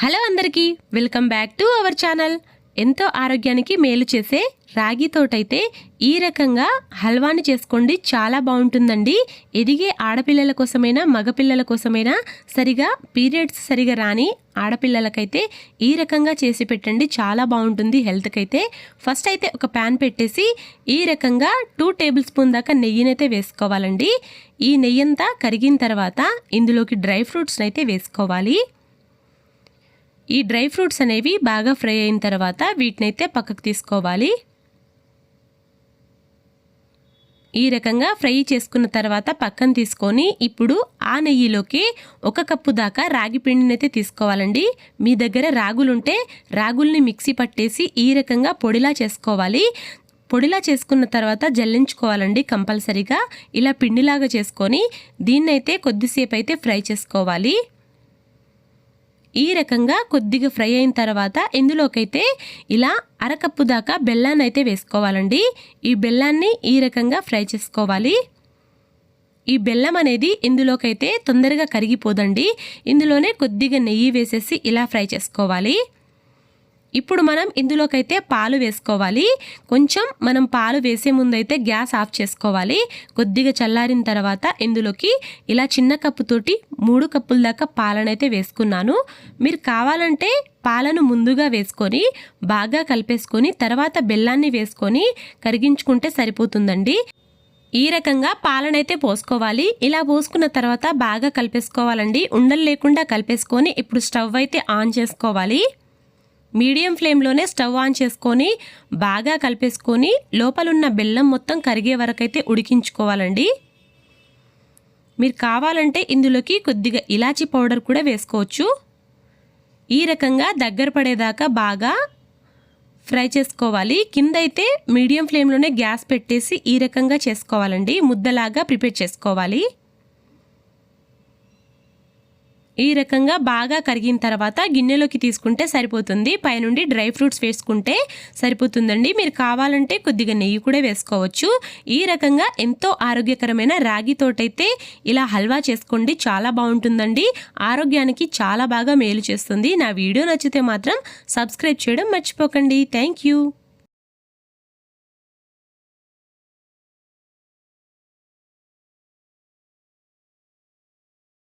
Hello అందరికీ welcome back to our channel. ఎంతో ఆరోగ్యానికి మేలు చేసే రాగి తోటైతే ఈ రకంగా హల్వాని చేసుకోండి చాలా బాగుంటుందండి. ఎదిగే ఆడపిల్లల కోసమైనా మగపిల్లల కోసమైనా సరిగా పీరియడ్స్ సరిగా రాని ఆడపిల్లలకైతే ఈ రకంగా చేసి పెట్టండి చాలా బాగుంటుంది హెల్త్కి అయితే ఫస్ట్ అయితే ఒక ప్యాన్ పెట్టేసి ఈ రకంగా టూ టేబుల్ స్పూన్ దాకా నెయ్యినైతే వేసుకోవాలండి. ఈ నెయ్యి అంతా కరిగిన తర్వాత ఇందులోకి డ్రై ఫ్రూట్స్ని అయితే వేసుకోవాలి. ఈ డ్రై ఫ్రూట్స్ అనేవి బాగా ఫ్రై అయిన తర్వాత వీటినైతే పక్కకు తీసుకోవాలి. ఈ రకంగా ఫ్రై చేసుకున్న తర్వాత పక్కన తీసుకొని ఇప్పుడు ఆ నెయ్యిలోకి ఒక కప్పు దాకా రాగి పిండినైతే తీసుకోవాలండి. మీ దగ్గర రాగులుంటే రాగుల్ని మిక్సీ పట్టేసి ఈ రకంగా పొడిలా చేసుకోవాలి. పొడిలా చేసుకున్న తర్వాత జల్లించుకోవాలండి కంపల్సరీగా. ఇలా పిండిలాగా చేసుకొని దీన్నైతే కొద్దిసేపు అయితే ఫ్రై చేసుకోవాలి. ఈ రకంగా కొద్దిగా ఫ్రై అయిన తర్వాత ఇందులోకైతే ఇలా అరకప్పు దాకా బెల్లాన్ని అయితే వేసుకోవాలండి. ఈ బెల్లాన్ని ఈ రకంగా ఫ్రై చేసుకోవాలి. ఈ బెల్లం అనేది ఇందులోకైతే తొందరగా కరిగిపోదండి. ఇందులోనే కొద్దిగా నెయ్యి వేసేసి ఇలా ఫ్రై చేసుకోవాలి. ఇప్పుడు మనం ఇందులోకైతే పాలు వేసుకోవాలి. కొంచెం మనం పాలు వేసే ముందైతే గ్యాస్ ఆఫ్ చేసుకోవాలి. కొద్దిగా చల్లారిన తర్వాత ఇందులోకి ఇలా చిన్న కప్పుతోటి మూడు కప్పుల దాకా పాలనైతే వేసుకున్నాను. మీరు కావాలంటే పాలను ముందుగా వేసుకొని బాగా కలిపేసుకొని తర్వాత బెల్లాన్ని వేసుకొని కరిగించుకుంటే సరిపోతుందండి. ఈ రకంగా పాలనైతే పోసుకోవాలి. ఇలా పోసుకున్న తర్వాత బాగా కలిపేసుకోవాలండి. ఉండలు లేకుండా కలిపేసుకొని ఇప్పుడు స్టవ్ అయితే ఆన్ చేసుకోవాలి. మీడియం ఫ్లేమ్లోనే స్టవ్ ఆన్ చేసుకొని బాగా కలిపేసుకొని లోపలున్న బెల్లం మొత్తం కరిగే వరకైతే ఉడికించుకోవాలండి. మీరు కావాలంటే ఇందులోకి కొద్దిగా ఇలాచీ పౌడర్ కూడా వేసుకోవచ్చు. ఈ రకంగా దగ్గర పడేదాకా బాగా ఫ్రై చేసుకోవాలి. కింద అయితే మీడియం ఫ్లేమ్లోనే గ్యాస్ పెట్టేసి ఈ రకంగా చేసుకోవాలండి. ముద్దలాగా ప్రిపేర్ చేసుకోవాలి. ఈ రకంగా బాగా కరిగిన తర్వాత గిన్నెలోకి తీసుకుంటే సరిపోతుంది. పైనుండి డ్రై ఫ్రూట్స్ వేసుకుంటే సరిపోతుందండి. మీరు కావాలంటే కొద్దిగా నెయ్యి కూడా వేసుకోవచ్చు. ఈ రకంగా ఎంతో ఆరోగ్యకరమైన రాగి తోటైతే ఇలా హల్వా చేసుకోండి. చాలా బాగుంటుందండి. ఆరోగ్యానికి చాలా బాగా మేలు చేస్తుంది. నా వీడియో నచ్చితే మాత్రం సబ్స్క్రైబ్ చేయడం మర్చిపోకండి. Thank you.